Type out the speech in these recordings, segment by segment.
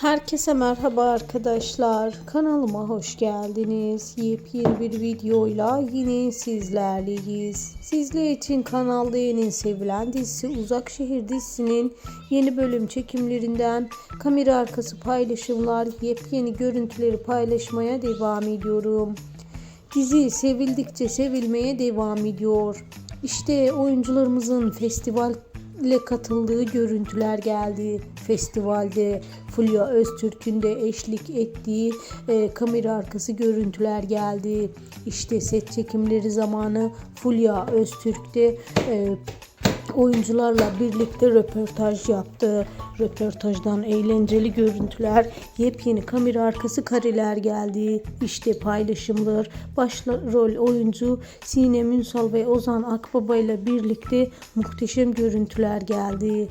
Herkese merhaba arkadaşlar. Kanalıma hoş geldiniz. Yepyeni bir videoyla yine sizlerleyiz. Sizler için kanalda yeni sevilen dizisi Uzak Şehir dizisinin yeni bölüm çekimlerinden kamera arkası paylaşımlar, yepyeni görüntüleri paylaşmaya devam ediyorum. Dizi sevildikçe sevilmeye devam ediyor. İşte oyuncularımızın festival ile katıldığı görüntüler geldi. Festivalde Fulya Öztürk'ün de eşlik ettiği e, kamera arkası görüntüler geldi. İşte set çekimleri zamanı Fulya Öztürk de e, oyuncularla birlikte röportaj yaptı. Röportajdan eğlenceli görüntüler, yepyeni kamera arkası kareler geldi. İşte paylaşımlar, başrol oyuncu Sinem Ünsal ve Ozan Akbaba ile birlikte muhteşem görüntüler geldi.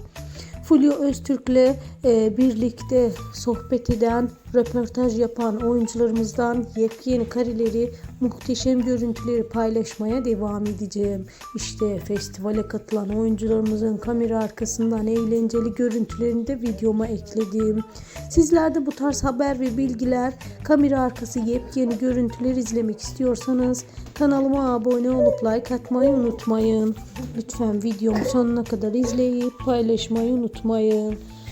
Fulya Öztürk'le e, birlikte sohbet eden, röportaj yapan oyuncularımızdan yepyeni kareleri, muhteşem görüntüleri paylaşmaya devam edeceğim. İşte festivale katılan oyuncularımızın kamera arkasından eğlenceli görüntülerini de videoma ekledim. Sizler de bu tarz haber ve bilgiler, kamera arkası yepyeni görüntüler izlemek istiyorsanız kanalıma abone olup like atmayı unutmayın. Lütfen videomu sonuna kadar izleyip paylaşmayı unutmayın.